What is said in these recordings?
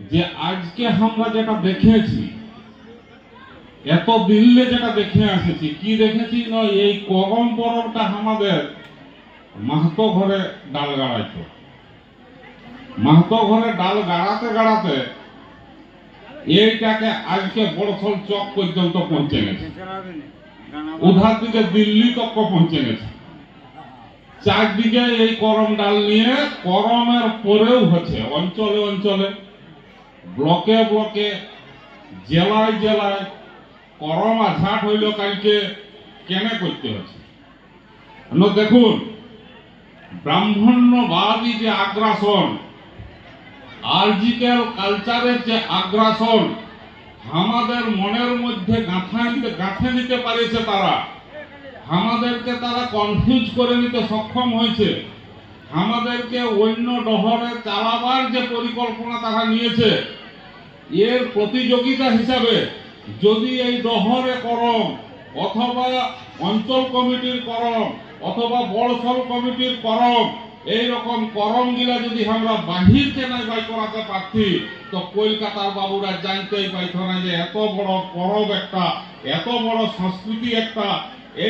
যে আজকে আমরা যেটা দেখেছি, এত দিল্লে যেটা দেখে আসেছি, কি দেখেছি না, এই করম পরবটা আমাদের মাহাতো ঘরে ডাল গাড়াইতো। মাহাতো ঘরে ডাল গাড়াতে গাড়াতে এইটাকে আজকে বড়সল চক পর্যন্ত পৌঁছে গেছে। উধার দিকে দিল্লি তক পৌঁছে গেছে। চারদিকে এই করম ডাল নিয়ে করমের পরেও হচ্ছে, অঞ্চলে অঞ্চলে ব্লকে ব্লকে, জেলায় জেলায় করম আঝাট হইল কালকে কেনে করতে হচ্ছে দেখুন, ব্রাহ্মণ্যবাদী যে আগ্রাসন, আর্জিক্যাল কালচারের যে আগ্রাসন, আমাদের মনের মধ্যে গাঁথা নিতে, গাঁথে নিতে পারেছে তারা। আমাদেরকে তারা কনফিউজ করে নিতে সক্ষম হয়েছে। আমাদেরকে অন্য ডহরে চালাবার যে পরিকল্পনা তারা নিয়েছে এর প্রতিযোগিতা হিসাবে যদি এই ডহরে করম অথবা অঞ্চল কমিটির করম অথবা বড়সল কমিটির করম এই রকম করম গিলা যদি আমরা বাহির চেনাই বাই করাতে পারছি তো কলকাতার বাবুরা জানতেই পাইত না যে এত বড় পরব একটা এত বড় সংস্কৃতি একটা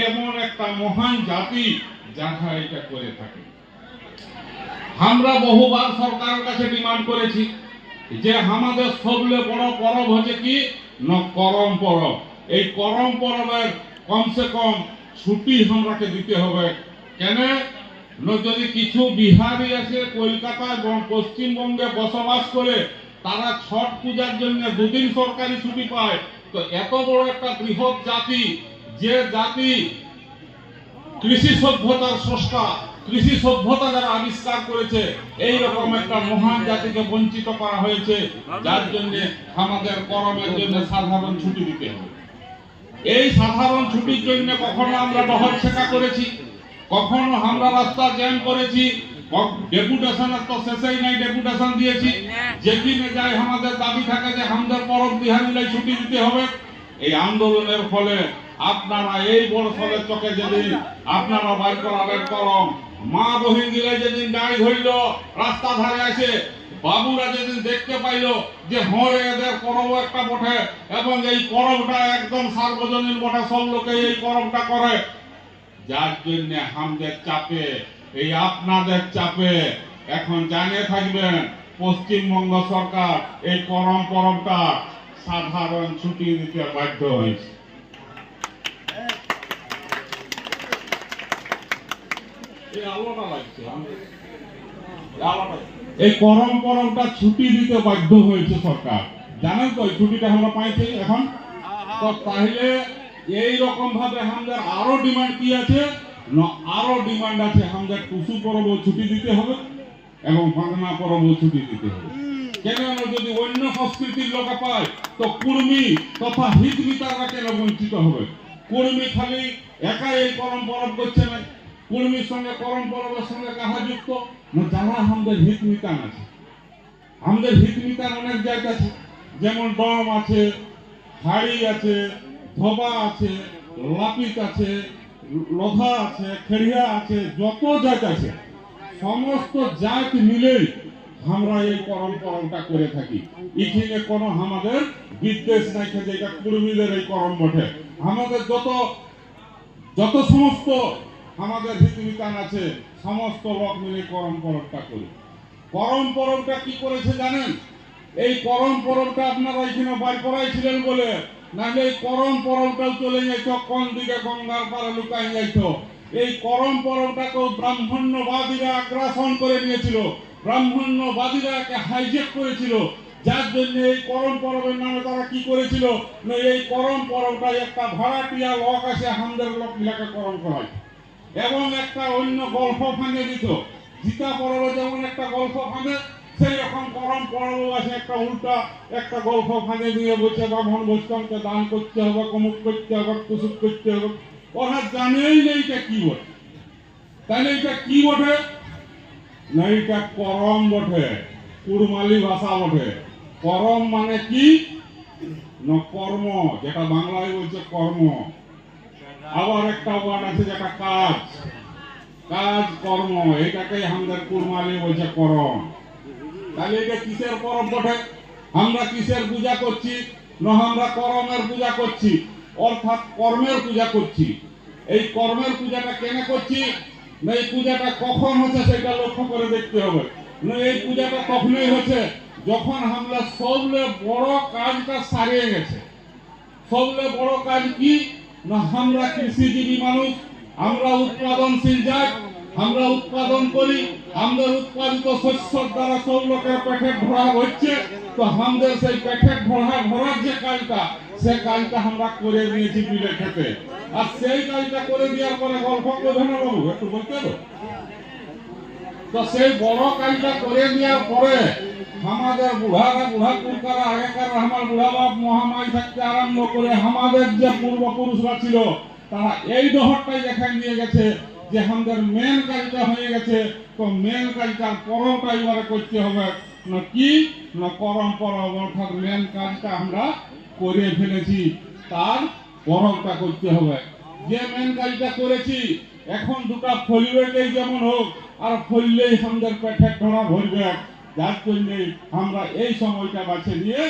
এমন একটা মহান জাতি যারা এটা করে থাকে আমরা বহুবার সরকারের কাছে ডিমান্ড করেছি যে আমাদের সবলে বড় পরব হচ্ছে কি? ন, করম পরব। এই করম পরবের কমসে কম ছুটি আমরাকে দিতে হবে। কেন? ন, যদি কিছু বিহারি আছে, কলকাতায় এবং পশ্চিমবঙ্গে বসবাস করে, তারা ছট পূজার জন্য দুদিন সরকারি ছুটি পায়। তো এত বড় একটা বৃহৎ জাতি, যে জাতি কৃষি সভ্যতার স্রষ্টা কৃষি সভ্যতা যারা আবিষ্কার করেছে, এই রকম একটা মহান জাতিকে বঞ্চিত করা হয়েছে, যার জন্য আমাদের করমের জন্য সাধারণ ছুটি দিতে হবে। এই সাধারণ ছুটির জন্য কখনো আমরা ডহর শেখা করেছি, কখনো আমরা রাস্তা জ্যাম করেছি ডেপুটেশনের তো শেষেই নাই ডেপুটেশন দিয়েছি। যেখানে যাই আমাদের দাবি থাকে যে আমাদের পরব বিহারিলাই ছুটি দিতে হবে। এই আন্দোলনের ফলে আপনারা এই বড় ফলের চোখে যেদিন আপনারা বাইর করাবেন করম মা বহিন যেদিন গাড়ি ধরল, রাস্তা ধারে আছে বাবুরা যেদিন দেখতে পাইল যে হরে এদের পরব একটা বটে এবং এই পরবটা একদম সার্বজনীন বটে, সব লোকে এই পরবটা করে। যার জন্য হামদের চাপে, এই আপনাদের চাপে এখন জানিয়ে থাকবেন, পশ্চিমবঙ্গ সরকার এই করম পরবটা সাধারণ ছুটি দিতে বাধ্য হয়েছে। এই করম পরবটা ছুটি দিতে বাধ্য হয়েছে সরকার। জানেন তো ছুটিটা আমরা পাইছি এখন? তো তাহলে এই রকম ভাবে আমাদের আরও ডিমান্ড কি আছে? আরও ডিমান্ড আছে আমাদের টুসু পরব ছুটি দিতে হবে এবং ভাঙনা পরব ছুটি দিতে হবে। কেন যদি অন্য সংস্কৃতির লোক পায়, তো কুর্মী তথা হিতবিতারা কেন বঞ্চিত হবে? কুর্মী খালি একাই এই করম পরব করছে না? কুর্মীর সঙ্গে করম সঙ্গে কাহা যুক্ত? যারা আমাদের হিত মিতান আছে। আমাদের হিত মিতান অনেক জায়গা আছে। যেমন ডম আছে, হাড়ি আছে, ধবা আছে, লাপিত আছে, লোধা আছে, খেড়িয়া আছে, যত জাত আছে, সমস্ত জাত মিলেই আমরা এই পরম্পরাটা করে থাকি। এখানে কোনো আমাদের বিদ্বেষ নাই যে এটা কুর্মীদের এই করম বটে। আমাদের যত যত সমস্ত আমাদের রীতিবিধান আছে, সমস্ত লোক মিলে করম পরবটা করি। করম পরবটা কি করেছে জানেন? এই করম পরবটা আপনারা এখানে বার করাইছিলেন বলে, নাহলে এই করম পরবটাও চলে যাইতো, কোন দিকে গঙ্গার পারে লুকাই যাইতো। এই করম পরবটাকেও ব্রাহ্মণ্যবাদীরা আগ্রাসন করে নিয়েছিল। ব্রাহ্মণ্যবাদীরা একে হাইজেক করেছিল। যার জন্য এই করম পরবের নামে তারা কি করেছিল? এই করম পরবটা একটা ভাড়াটিয়া লোক আছে আমাদের লোক মিলাকে করম করায়। এবং একটা অন্য গল্প ভাঙে দিত। গীতা পরবে যেমন একটা গল্প ভাঙে সেই রকম করম পরব আছে একটা উল্টা একটা গল্প ভাঙে দিয়ে বলছে, ব্রাহ্মণ বৈষ্ণবকে দান করতে হবে কমুক করতে হবে কুসুক করতে হবে। ওরা জানেই না এটা কি বটে। তাহলে এটা কি বটে? না এটা করম বটে, কুড়মালি ভাষা বটে। করম মানে কি? না কর্ম, যেটা বাংলায় বলছে কর্ম। আবার একটা ওয়ার্ড আছে যেটা কাজ। কাজ কর্ম এটাকে আমাদের কুরমালি বলছে করম। তাহলে এটা কিসের পরব বটে? আমরা কিসের পূজা করছি? না, আমরা করমের পূজা করছি। অর্থাৎ কর্মের পূজা করছি। এই কর্মের পূজাটা কেন করছি? না, এই পূজাটা কখন হচ্ছে সেটা লক্ষ্য করে দেখতে হবে। না, এই পূজাটা তখনই হচ্ছে যখন আমরা সবলে বড় কাজটা সারিয়ে গেছে। সবলে বড় কাজ কি? না, আমরা কৃষিজীবী মানুষ, আমরা উৎপাদনশীল জাত, আমরা উৎপাদন করি আমাদের উৎপাদিত শস্যর দ্বারা সব লোকের পেটে ভরা হচ্ছে, তো আমাদের সেই পেটে ভরা, ভরার যে কাজটা সে কাজটা আমরা করে দিয়েছি বিলে খেতে আর সেই কাজটা করে দেওয়ার পরে গল্প প্রধান বাবু, একটু বলতে তো সেই বড় কাজটা করে দেওয়ার পরে আমাদের বুড়ারা বুড়া কুলকারা আগেকার আমার বুড়া বাপ মহামাই থাকতে আরম্ভ করে আমাদের যে পূর্বপুরুষরা ছিল, তারা এই দহরটাই দেখাই নিয়ে গেছে যে আমাদের মেন কাজটা হয়ে গেছে। তো মেন কাজটা পরটা এবারে করতে হবে। না কি? না পরম্পরা অর্থাৎ মেন কাজটা আমরা করে ফেলেছি। তার পরবটা করতে হবে। যে মেন কাজটা করেছি, এখন দুটা ফলিবেটেই যেমন হোক আর ফললেই আমাদের পেটে ধরা ভরবে। যার জন্য আমরা এই সময়টা বাছে নিয়ে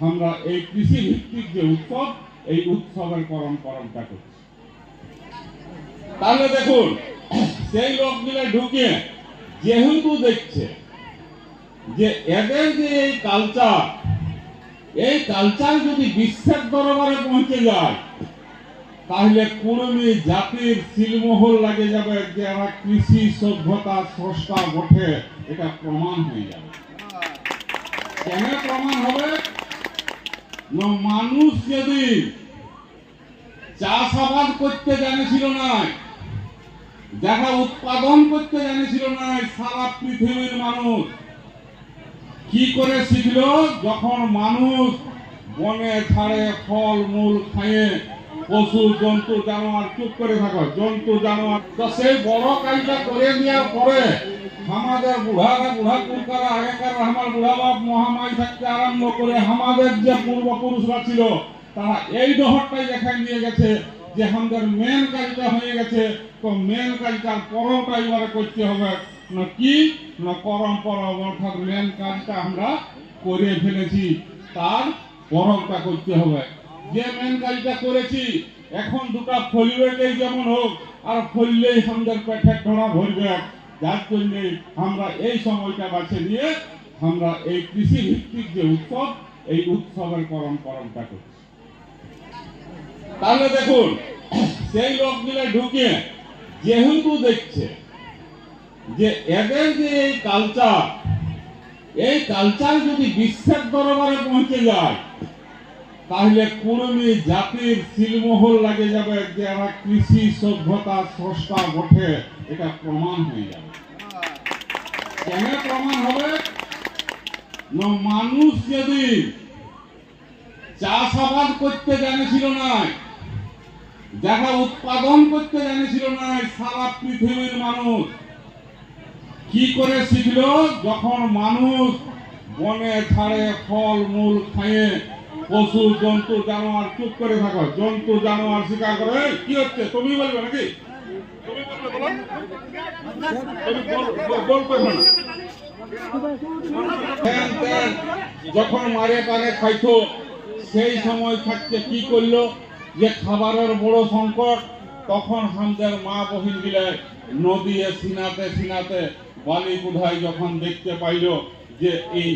আমরা এই কৃষি ভিত্তিক যে উৎসব, এই উৎসবের পরম্পরাটা করছি। তাহলে দেখুন, সেই লোকগুলো ঢুকে যেহেতু দেখছে যে এদের যে এই কালচার এই কালচার যদি বিশ্বের দরবারে পৌঁছে যায় তাহলে কুড়মি জাতির সিলমোহর লাগে যাবে যে এরা কৃষি সভ্যতা স্রষ্টা বটে, এটা প্রমাণ হয়ে যাবে। কেন প্রমাণ হবে? মানুষ যদি চাষাবাদ করতে জানেছিল না, যারা উৎপাদন করতে জানেছিল না, সারা পৃথিবীর মানুষ কি করে শিখলো? যখন মানুষ বনে ছাড়ে ফল, মূল খায়ে পশু জন্তু, জানোয়ার, চুপ করে থাকো। জন্তু, জানোয়ার তো সেই বড় কাজটা করে নেওয়ার পরে আমাদের বুড়ারা বুড়া কুলকারা আগেকার আমার বুড়া বাপ মহামাই থাকতে আরম্ভ করে আমাদের যে পূর্বপুরুষরা ছিল, তারা এই দহরটাই দেখাই নিয়ে গেছে যে আমাদের মেন কাজটা হয়ে গেছে। তো মেন কাজটার পরটা এবারে করতে হবে। না কি? না পরম্পরা অর্থাৎ মেন কাজটা আমরা করে ফেলেছি। তার পরবটা করতে হবে। যে মেন করেছি, এখন যেমন হোক, আর আমাদের পেটে ধরা ভরবে। যার আমরা এই সময়টা বাছে নিয়ে আমরা এই কৃষি ভিত্তিক যে উৎসব, এই উৎসবের করছি। তাহলে দেখুন, সেই লোকগুলো ঢুকে যেহেতু দেখছে যে এদের যে এই কালচার এই কালচার যদি বিশ্বের দরবারে পৌঁছে যায় তাহলে কুড়মি জাতির সিলমোহর লাগে যাবে যে এরা কৃষি সভ্যতা স্রষ্টা বটে, এটা প্রমাণ হয়ে যাবে। কেন প্রমাণ হবে? মানুষ যদি চাষাবাদ করতে জানেছিল না যারা উৎপাদন করতে জানেছিল না সারা পৃথিবীর মানুষ কি করে শিখলো? যখন মানুষ বনে ছাড়ে ফল, মূল খায়ে পশু, জন্তু, জানোয়ার, চুপ করে থাকো। জন্তু, জানোয়ার শিকার করে। কি হচ্ছে? তুমি বলবে নাকি? যখন মারে পারে খাইতো সেই সময় থাকতে কি করল? যে খাবারের বড় সংকট, তখন আমাদের মা বহিন গিলে নদী সিনাতে সিনাতে বালি বুধাই যখন দেখতে পাইল যে এই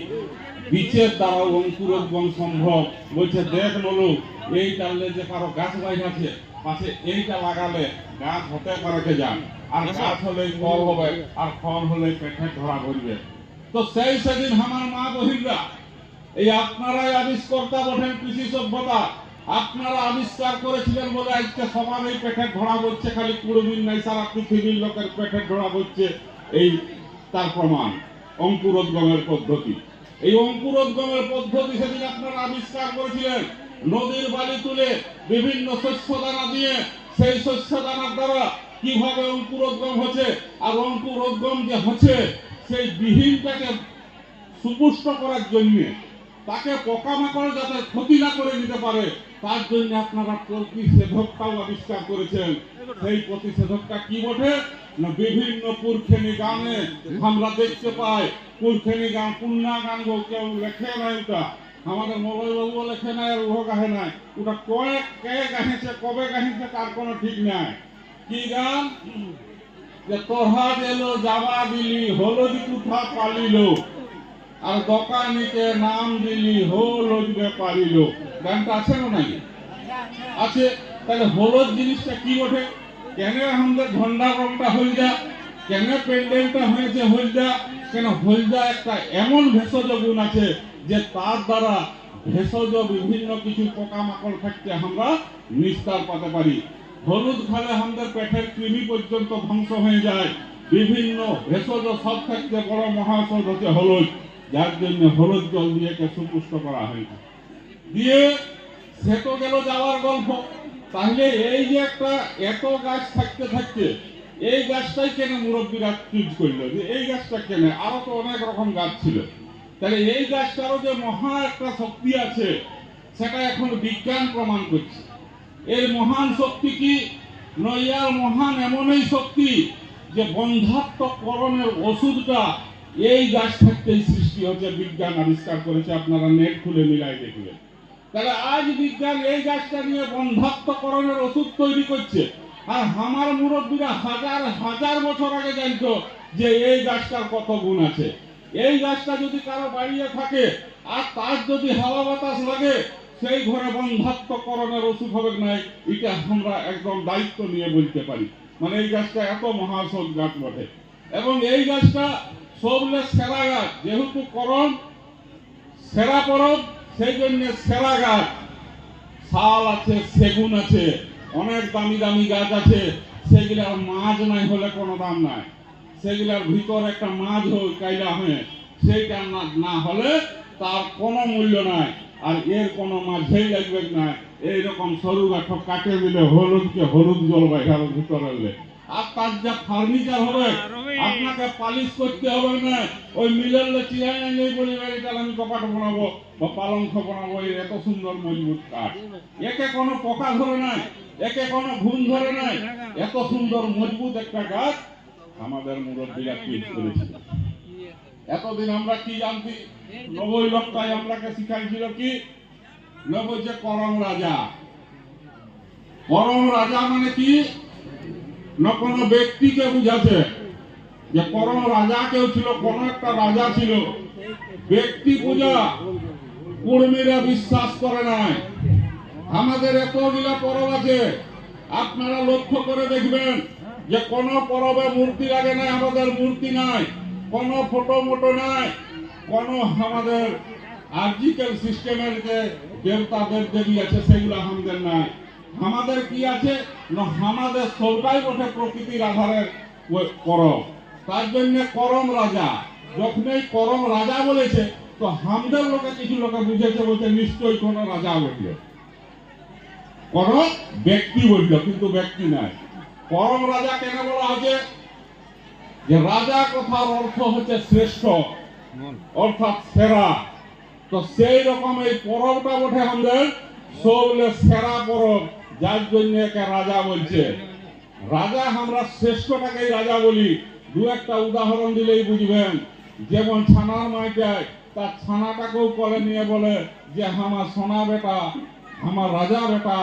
বীচের দ্বারা অঙ্কুরোদ্গম সম্ভব বলছে দেখ নলু এই টানলে যে কারও গাছ বাইর আছে পাশে এইটা লাগালে গাছ হতে পারে যান আর গাছ হলে ফল হবে আর ফল হলে পেটে ধরা ভরবে তো সেই সেদিন আমার মা বহিনরা এই আপনারাই আবিষ্কর্তা বটেন কৃষি সভ্যতা। আপনারা আবিষ্কার করেছিলেন বলে আজকে সবার এই পেটে ধরা বলছে খালি কুড়মিন নাই সারা পৃথিবীর লোকের পেটে ধরা বলছে এই তার প্রমাণ। অঙ্কুরোদ্গমের পদ্ধতি। এই অঙ্কুরোদ্গমের পদ্ধতি সেদিন আপনারা আবিষ্কার করেছিলেন। নদীর বালি তুলে বিভিন্ন শস্য দানা দিয়ে সেই শস্য দানার দ্বারা কীভাবে অঙ্কুরোদ্গম হচ্ছে আর অঙ্কুরোদ্গম যে হচ্ছে, সেই বিহীনটাকে সুপুষ্ট করার জন্য তাকে পোকামাকড় যাতে ক্ষতি না করে নিতে পারে তার জন্য আপনারা প্রতিষেধকটাও আবিষ্কার করেছেন। সেই প্রতিষেধকটা কি বটে? না, বিভিন্ন পুরখেনি গানে আমরা দেখতে পাই। পুরখেনি গান, পুন্না গান কেউ লেখে নাই ওটা। আমাদের মলয় বাবু লেখে নাই আর উহ গাহে নাই। ওটা কয়ে কে গাহেছে, কবে গাহেছে, তার কোনো ঠিক নাই। কি গান? যে তোহা এলো যাবা দিলি, হলদি কুঠা পালিল। আর দোকানিকে নাম দিলি হলদবে পালিল গানটা আছে না নাই? আছে। তাহলে হলুদ জিনিসটা কি ওঠে কেন আমাদের ঝন্ডা রংটা হলদা কেন প্যান্ডেলটা হয়েছে হলদা কেন হলদা একটা এমন ভেষজ গুণ আছে যে তার দ্বারা ভেষজ বিভিন্ন কিছু পোকামাকড় থাকতে আমরা নিস্তার পাতে পারি। হলুদ খালে আমাদের পেটের কৃমি পর্যন্ত ধ্বংস হয়ে যায়। বিভিন্ন ভেষজ সব থাকতে বড় মহাসদ হচ্ছে হলুদ। যার জন্য হলুদ জল দিয়ে একে সুপুষ্ট করা হয়েছে দিয়ে সে তো গেল যাওয়ার গল্প। তাহলে এই যে একটা এত গাছ থাকতে থাকতে এই গাছটাই কেন মুরব্বীরা চুজ করল? যে এই গাছটা কেন? আরও তো অনেক রকম গাছ ছিল। তাহলে এই গাছটারও যে মহা একটা শক্তি আছে, সেটা এখন বিজ্ঞান প্রমাণ করছে। এর মহান শক্তি কি? নইয়ার মহান এমনই শক্তি যে বন্ধাত্মকরণের ওষুধটা এই গাছ থাকতেই সৃষ্টি হচ্ছে, বিজ্ঞান আবিষ্কার করেছে, আপনারা নেট খুলে মিলাই দেখবেন তাহলে আজ বিজ্ঞান এই গাছটা নিয়ে বন্ধাত্মকরণের ওষুধ তৈরি করছে। আর আমার মুরব্বীরা হাজার হাজার বছর আগে জানতো যে এই গাছটার কত গুণ আছে। এই গাছটা যদি কারও বাড়িয়ে থাকে, আর তার যদি হাওয়া বাতাস লাগে, সেই ঘরে বন্ধাত্মকরণের ওষুধ হবে নাই এটা আমরা একদম দায়িত্ব নিয়ে বলতে পারি। মানে এই গাছটা এত মহাসদ গাছ বটে। এবং এই গাছটা সবলে সেরা গাছ, যেহেতু করম, সেরা পরব, সেই জন্য সেরা গাছ। শাল আছে, সেগুন আছে, অনেক দামি দামি গাছ আছে। সেগুলার মাছ নাই হলে কোনো দাম নাই। সেগুলার ভিতর একটা মাছ হোক, কাইলা হয়ে, সেইটা না হলে তার কোনো মূল্য নাই। আর এর কোনো মাঝেই লাগবে না। এইরকম সরু গাছ কাটে দিলে হলুদকে হলুদ জল বাইরে ভিতরে তার যা ফার্নিচার হবে, আপনাকে পালিশ করতে হবে না। ওই মিলের এটা আমি কপাট বানাবো বা পালঙ্ক বানাবো এত সুন্দর মজবুত কাঠ। একে কোনো পোকা ধরে নাই, একে কোনো ঘুম ধরে নাই, এত সুন্দর মজবুত একটা গাছ আমাদের মুরব্বীরা তৈরি করেছিল এতদিন আমরা কি জানতি? নবই লোকটাই আমরাকে শিখাইছিল কি? নবই যে করম রাজা। করম রাজা মানে কি? না কোনো ব্যক্তিকে বুঝাছে যে কোন রাজা কেউ ছিল, কোন একটা রাজা ছিল। ব্যক্তি পূজা, কুর্মীরা বিশ্বাস করে নাই। আমাদের এতগুলা পরব আছে। আপনারা লক্ষ্য করে দেখবেন যে কোন পরবে মূর্তি লাগে না আমাদের মূর্তি নাই। কোন ফটো মোটো নাই। কোন আমাদের আর্জিক্যাল সিস্টেমের যে দেব দেবী আছে, সেগুলো আমাদের নাই। আমাদের কি আছে? আমাদের সবটাই বটে প্রকৃতির আধারের ও- করম। তার জন্য করম রাজা। যখনই করম রাজা বলেছে, তো আমাদের লোকে কিছু লোকে বুঝেছে বলছে, নিশ্চয়ই কোন রাজা বলল কোন ব্যক্তি বলল কিন্তু ব্যক্তি নাই। করম রাজা কেন বলা হচ্ছে যে রাজা কথার অর্থ হচ্ছে শ্রেষ্ঠ, অর্থাৎ সেরা। তো সেই রকম এই পরবটা বটে আমাদের, সবলে সেরা পরব। যার জন্য একে রাজা বলছে। রাজা, আমরা শ্রেষ্ঠটাকেই রাজা বলি। দু একটা উদাহরণ দিলেই বুঝবেন। যেমন ছানার মাইটায় তার ছানাটাকেও কলে নিয়ে বলে যে, আমার সোনা বেটা, আমার রাজা বেটা,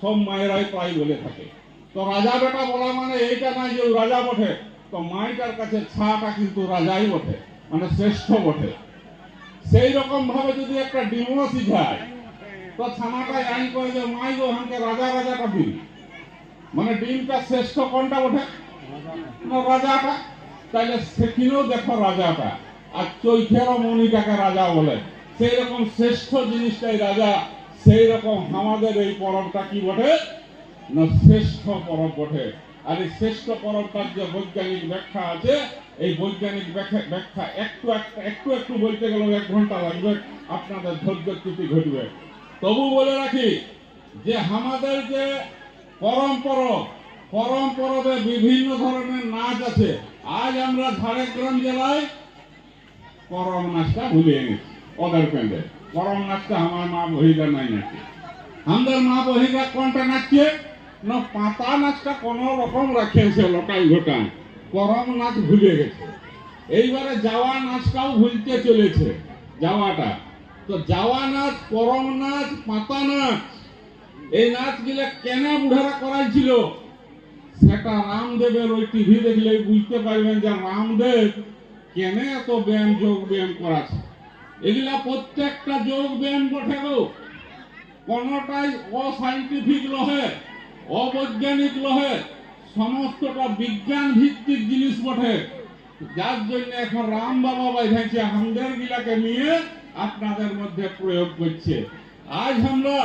সব মায়েরাই প্রায় বলে থাকে। তো রাজা বেটা বলা মানে এইটা নাই যে রাজা বটে। তো মাইটার কাছে ছাটা কিন্তু রাজাই বটে মানে শ্রেষ্ঠ বটে। সেই রকম ভাবে যদি একটা ডিমও শিখায় তো ছানাটা আইন করে যে, মাই গো হামকে রাজা রাজাটা দিন মানে ডিমটা শ্রেষ্ঠ কোনটা ওঠে রাজাটা। তাহলে সেখানেও দেখো রাজাটা। আর চৈখেরও মণিটাকে রাজা বলে। সেই রকম শ্রেষ্ঠ জিনিসটাই রাজা। সেই রকম আমাদের এই পরবটা কি বটে? না, শ্রেষ্ঠ পরব বটে। আর এই শ্রেষ্ঠ পরবটার যে বৈজ্ঞানিক ব্যাখ্যা আছে, এই বৈজ্ঞানিক ব্যাখ্যা একটু একটা একটু বলতে গেলেও এক ঘণ্টা লাগবে। আপনাদের ধৈর্য ত্রুটি ঘটবে। তবু বলে রাখি যে আমাদের যে পরম বিভিন্ন ধরনের নাচ আছে, আজ আমরা ঝাড়গ্রাম জেলায় করম নাচটা ভুলে গেছি ওদের প্যান্ডে করম নাচটা আমার মা বহিরা নাই নাচে। আমাদের মা বহিরা কোনটা নাচছে না, পাতা নাচটা কোন রকম রাখেছে লোকাই ঘটায় করম নাচ ভুলে গেছে। এইবারে যাওয়া নাচটাও ভুলতে চলেছে, যাওয়াটা। তো যাওয়া নাচ করম নাচ পাতা নাচ এই নাচগুলো কেন বুড়ারা করাইছিল? সেটা রামদেবের ওই টিভি দেখলে বুঝতে পারবেন যে রামদেব কেন এত ব্যায়াম, যোগ ব্যায়াম করাছে এগুলা প্রত্যেকটা যোগ ব্যায়াম বটে গো। কোনটাই অসাইন্টিফিক লহে, অবৈজ্ঞানিক লহে, সমস্তটা বিজ্ঞান ভিত্তিক জিনিস বটে। যার জন্য এখন রাম বাবা বাইধাইছে হামদের গিলাকে নিয়ে আপনাদের মধ্যে প্রয়োগ করছে। আজ আমরা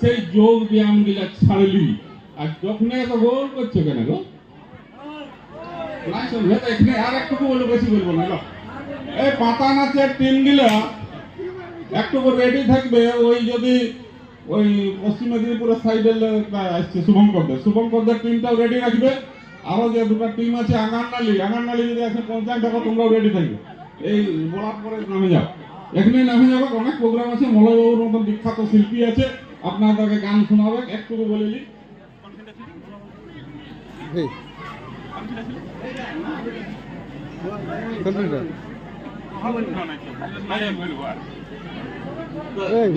সেই যোগ ব্যায়াম গিলা ছাড়লি। আর যখন এত গোল করছে কেন গো? এখানে আর একটু বলব বেশি বলব না এই পাতা নাচের টিম গিলা একটু রেডি থাকবে, ওই যদি ওই পশ্চিম মেদিনীপুরের সাইডের আসছে শুভঙ্করদের শুভঙ্করদের টিমটাও রেডি রাখবে। আরও যে দুটো টিম আছে আঙারনালি আঙারনালি যদি আছে পঞ্চায়েত, দেখো তোমরাও রেডি থাকবে। এই বলার পরে নামে যাও। এখানেই নামে যাবে অনেক প্রোগ্রাম আছে মলয়বাবুর মতন বিখ্যাত শিল্পী আছে। আপনাদেরকে গান শোনাবে একটু বলে. Computer.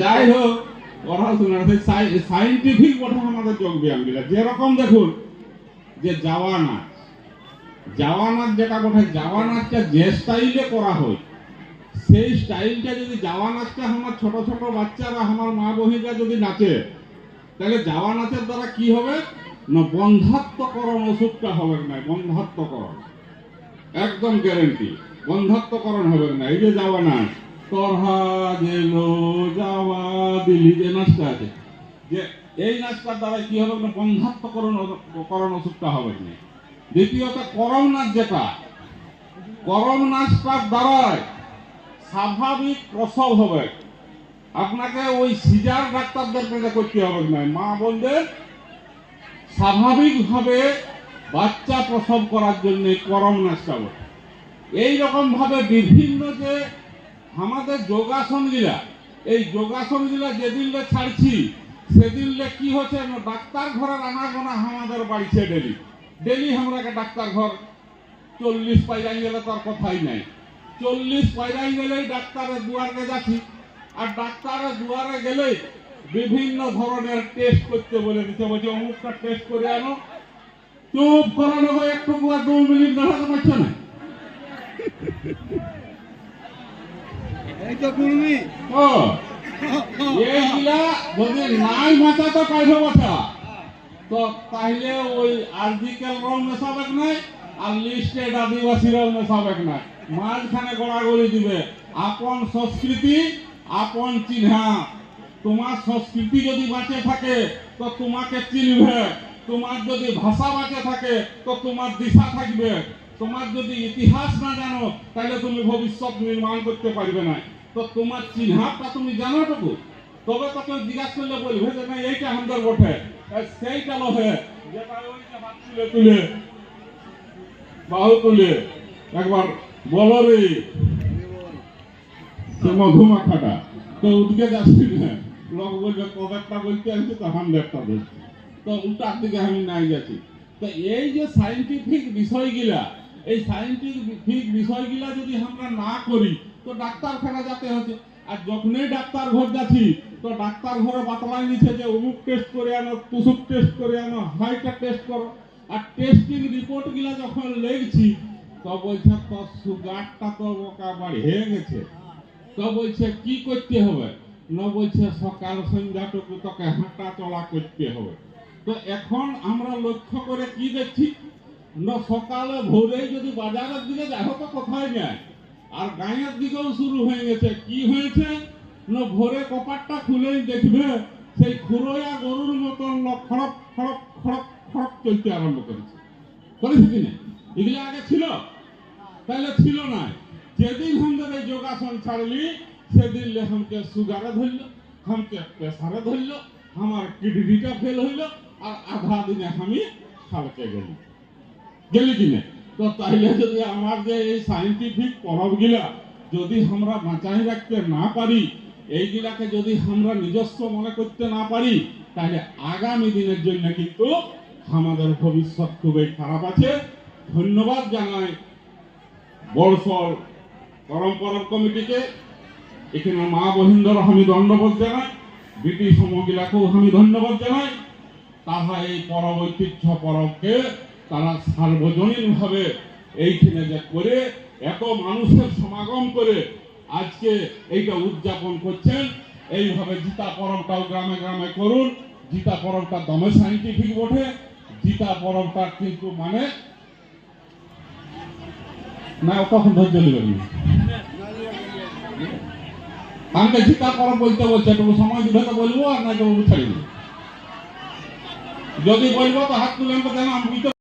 যাই হোক পড়াশোনা সাইন্টিফিক কথা আমাদের যোগ ব্যায়ামগুলা যেরকম দেখুন যে যাওয়া নাচ যাওয়া নাচ যেটা কোথায় যাওয়া নাচটা যে স্টাইলে করা হয় সেই স্টাইলটা যদি যাওয়া নাচটা আমার ছোট ছোট বাচ্চারা, আমার মা বহিরা যদি নাচে, তাহলে যাওয়া নাচের দ্বারা কি হবে? না, বন্ধাত্মকরণ ওষুধটা হবে না, বন্ধাত্মকরণ। একদম গ্যারেন্টি বন্ধাত্মকরণ হবে না। এই যে যাওয়া নাচ, তরহা গেলো, যাওয়া দিলি যে নাচটা আছে, যে এই নাচটার দ্বারা কি হবে? না, বন্ধাত্মকরণ করণ ওষুধটা হবে না। দ্বিতীয়ত, করম নাচ যেটা, করম নাচটার দ্বারাই স্বাভাবিক প্রসব হবে। আপনাকে ওই সিজার ডাক্তারদের কাছে করতে হবে না মা বলবে, স্বাভাবিকভাবে বাচ্চা প্রসব করার জন্য করম নাচটা বলে এই রকম ভাবে বিভিন্ন যে আমাদের যোগাসন গিলা এই যোগাসন গিলা যেদিন ছাড়ছি, সেদিন কি হচ্ছে ডাক্তার ঘরের আনাগোনা আমাদের বাড়িছে ডেলি। ডেলি আমরাকে ডাক্তার ঘর চল্লিশ পাইরাই গেলে তার কথাই নাই। চল্লিশ পাইরাই গেলেই ডাক্তারের দুয়ারে যাচ্ছি। আর ডাক্তারের দুয়ারে গেলেই বিভিন্ন ধরনের টেস্ট করতে বলে দিতে বলছে অমুকটা টেস্ট করে আনো। চুপ করানো হয় একটু দু মিনিট দাঁড়াতে পারছে না? এই তো কুর্মি। ও এইগুলা যদি নাই মাথাতে পাইবে কথা তো তাহলে ওই আর্টিকেল রং মেশাবে নাই আর লিস্টেড আদিবাসীরাও মেশাবে নাই মাঝখানে গড়াগড়ি দিবে। আপন সংস্কৃতি, আপন চিহ্না। তোমার সংস্কৃতি যদি বাঁচে থাকে, তো তোমাকে চিনবে। তোমার যদি ভাষা বাঁচে থাকে, তো তোমার দিশা থাকবে। তোমার যদি ইতিহাস না জানো, তাহলে তুমি ভবিষ্যৎ নির্মাণ করতে পারবে না। তো তোমার চিহ্নাটা তুমি জানো টুকু তবে তো কেউ জিজ্ঞাসা করলে বলবে যে, না, এইটা আমাদের বটে। সেইটা লহে। যেটা ওই যে তুলে। একবার বলো রে সে মধুমাখাটা। তো না। লোক বলবে, কবেরটা বলতে আসছে তো বলছে তো উল্টার দিকে আমি নাই তো এই যে সাইন্টিফিক বিষয়গুলা, এই সাইন্টিফিক বিষয়গুলা যদি আমরা না করি, তো ডাক্তারখানা যেতে হচ্ছে। আর যখনই ডাক্তার ঘর যাচ্ছি, তো ডাক্তার ঘরে বাতলাই নিচ্ছে যে, অমুক টেস্ট করে আনো তুসুক টেস্ট করে আনো, হাইটা টেস্ট করো। আর টেস্টিং রিপোর্টগুলা যখন লেগছি তো বলছে তো সুগারটা তো বোকা বাড়িয়ে গেছে। তো বলছে, কি করতে হবে? না বলছে, সকাল সন্ধ্যাটুকু তোকে হাঁটা চলা করতে হবে। তো এখন আমরা লক্ষ্য করে কি দেখছি? না সকালে ভোরে যদি বাজারের দিকে দেখো তো কোথায় যায়। আর গাঁয়ের দিকেও শুরু হয়ে গেছে। কি হয়েছে? না ভোরে কপাটটা খুলেই দেখবে, সেই খুরোয়া গরুর মতন খড়প খড়প খড়প চলতে আরম্ভ করেছে। করেছে কিনা এগুলো আগে ছিল। তাহলে ছিল না। যেদিন আমাদের এই যোগাসন ছাড়লি, সেদিন হামকে সুগারে ধরল, হামকে প্রেসারে ধরল, আমার কিডনিটা ফেল হইল, আর আধা দিনে আমি খালকে গেলি। গেলি কিনে তো তাইলে যদি আমার যে এই সাইন্টিফিক পরবগুলা যদি আমরা বাঁচাই রাখতে না পারি, এইগুলাকে যদি আমরা নিজস্ব মনে করতে না পারি তাহলে আগামী দিনের জন্য কিন্তু আমাদের ভবিষ্যৎ খুবই খারাপ আছে। ধন্যবাদ জানাই বড়সড় পরম্পরা কমিটিকে। এখানে মা বহিন্দর আমি ধন্যবাদ জানাই, ব্রিটিশ মহিলাকেও আমি ধন্যবাদ জানাই। তারা এই পরব ঐতিহ্য পরবকে তারা সার্বজনীনভাবে এইখানে যে করে এত মানুষের সমাগম করে আজকে এইটা উদযাপন করছেন, এইভাবে জিতা পরবটাও গ্রামে গ্রামে করুন, জিতা পরবটা দমে সাইন্টিফিক বটে। জিতা পরমটা কিন্তু মানে না তখন ধৈর্য নেবেন। আমাকে গীতা পরম বলতে বলছে তবু সময় তো বলব, আর না কেউ ছাড়িয়ে যদি বলব, তো হাত তুলেন তো কেন আমি